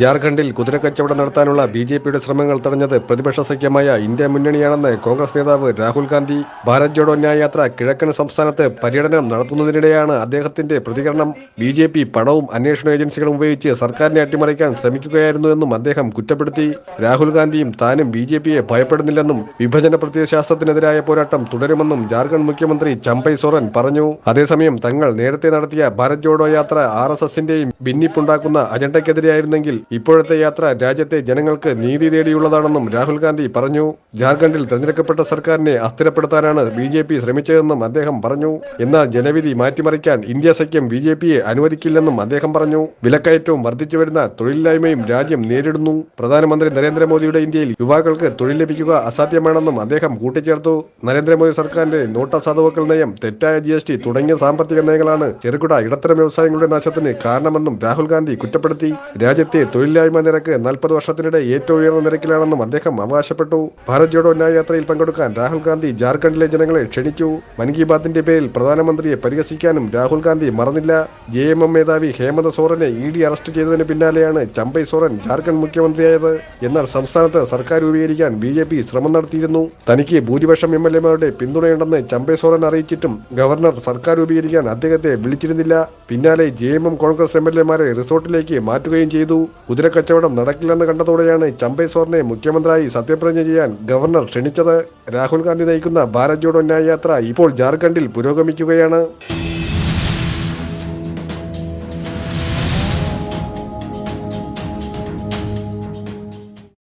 ജാർഖണ്ഡിൽ കുതിരക്കച്ചവടം നടത്താനുള്ള B J പിയുടെ ശ്രമങ്ങൾ തടഞ്ഞത് പ്രതിപക്ഷ സഖ്യമായ ഇന്ത്യ മുന്നണിയാണെന്ന് കോൺഗ്രസ് നേതാവ് രാഹുൽ ഗാന്ധി. ഭാരത് ജോഡോ ന്യായയാത്ര കിഴക്കൻ സംസ്ഥാനത്ത് പര്യടനം നടത്തുന്നതിനിടെയാണ് അദ്ദേഹത്തിന്റെ പ്രതികരണം. ബി ജെ പി പണവും അന്വേഷണ ഏജൻസികളും ഉപയോഗിച്ച് സർക്കാരിനെ അട്ടിമറിക്കാൻ ശ്രമിക്കുകയായിരുന്നുവെന്നും അദ്ദേഹം കുറ്റപ്പെടുത്തി. രാഹുൽ ഗാന്ധിയും താനും ബി ജെ പിയെ ഭയപ്പെടുന്നില്ലെന്നും വിഭജന പ്രത്യയശാസ്ത്രത്തിനെതിരായ പോരാട്ടം തുടരുമെന്നും ജാർഖണ്ഡ് മുഖ്യമന്ത്രി ചമ്പൈ സോറൻ പറഞ്ഞു. അതേസമയം തങ്ങൾ നേരത്തെ നടത്തിയ ഭാരത് ജോഡോ യാത്ര ആർ എസ് എസിന്റെയും ഭിന്നിപ്പുണ്ടാക്കുന്ന അജണ്ടയ്ക്കെതിരെയായിരുന്നെങ്കിൽ ഇപ്പോഴത്തെ യാത്ര രാജ്യത്തെ ജനങ്ങൾക്ക് നീതി തേടിയുള്ളതാണെന്നും രാഹുൽ ഗാന്ധി പറഞ്ഞു. ജാർഖണ്ഡിൽ തെരഞ്ഞെടുക്കപ്പെട്ട സർക്കാരിനെ അസ്ഥിരപ്പെടുത്താനാണ് ബി ജെ പി ശ്രമിച്ചതെന്നും അദ്ദേഹം പറഞ്ഞു. എന്നാൽ ജനവിധി മാറ്റിമറിക്കാൻ ഇന്ത്യ സഖ്യം ബി ജെ പിയെ അനുവദിക്കില്ലെന്നും അദ്ദേഹം പറഞ്ഞു. വിലക്കയറ്റവും വർദ്ധിച്ചു വരുന്ന തൊഴിലില്ലായ്മയും രാജ്യം നേരിടുന്നു. പ്രധാനമന്ത്രി നരേന്ദ്രമോദിയുടെ ഇന്ത്യയിൽ യുവാക്കൾക്ക് തൊഴിൽ ലഭിക്കുക അസാധ്യമാണെന്നും അദ്ദേഹം കൂട്ടിച്ചേർത്തു. നരേന്ദ്രമോദി സർക്കാരിന്റെ നോട്ട് അസാധുവക്കൽ നയം തെറ്റായ ജി എസ് ടി തുടങ്ങിയ സാമ്പത്തിക നയങ്ങളാണ് ചെറുകിട ഇടത്തരം വ്യവസായങ്ങളുടെ നാശത്തിന് കാരണമെന്നും രാഹുൽ ഗാന്ധി കുറ്റപ്പെടുത്തി. രാജ്യത്തെ തൊഴിലില്ലായ്മ നിരക്ക് നാൽപ്പത് വർഷത്തിനിടെ ഏറ്റവും ഉയർന്ന നിരക്കിലാണെന്നും അദ്ദേഹം അവകാശപ്പെട്ടു. ഭാരത് ജോഡോ ന്യായ യാത്രയിൽ പങ്കെടുക്കാൻ രാഹുൽ ഗാന്ധി ജാർഖണ്ഡിലെ ജനങ്ങളെ ക്ഷണിച്ചു. മൻ കി ബാത്തിന്റെ പേരിൽ പ്രധാനമന്ത്രിയെ പരിഹസിക്കാനും രാഹുൽ ഗാന്ധി മറന്നില്ല. ജെ എം എം മേധാവി ഹേമന്ത് സോറനെ ഇ ഡി അറസ്റ്റ് ചെയ്തതിന് പിന്നാലെയാണ് ചമ്പൈ സോറൻ ജാർഖണ്ഡ് മുഖ്യമന്ത്രിയായത് എന്നാൽ സംസ്ഥാനത്ത് സർക്കാർ രൂപീകരിക്കാൻ ബി ജെ പി ശ്രമം നടത്തിയിരുന്നു. തനിക്ക് ഭൂരിപക്ഷം എം എൽ എമാരുടെ പിന്തുണയുണ്ടെന്ന് ചമ്പൈ സോറൻ അറിയിച്ചിട്ടും ഗവർണർ സർക്കാർ രൂപീകരിക്കാൻ അദ്ദേഹത്തെ വിളിച്ചിരുന്നില്ല. പിന്നാലെ J M M Congress M L എമാരെ റിസോർട്ടിലേക്ക് മാറ്റുകയും ചെയ്തു. കുതിരക്കച്ചവടം നടക്കില്ലെന്ന് കണ്ടതോടെയാണ് ചമ്പൈ സോറിനെ മുഖ്യമന്ത്രിയായി സത്യപ്രതിജ്ഞ ചെയ്യാൻ ഗവർണർ ക്ഷണിച്ചത്. രാഹുൽ ഗാന്ധി നയിക്കുന്ന ഭാരത് ജോഡോ ന്യായ യാത്ര ഇപ്പോൾ ജാർഖണ്ഡിൽ പുരോഗമിക്കുകയാണ്.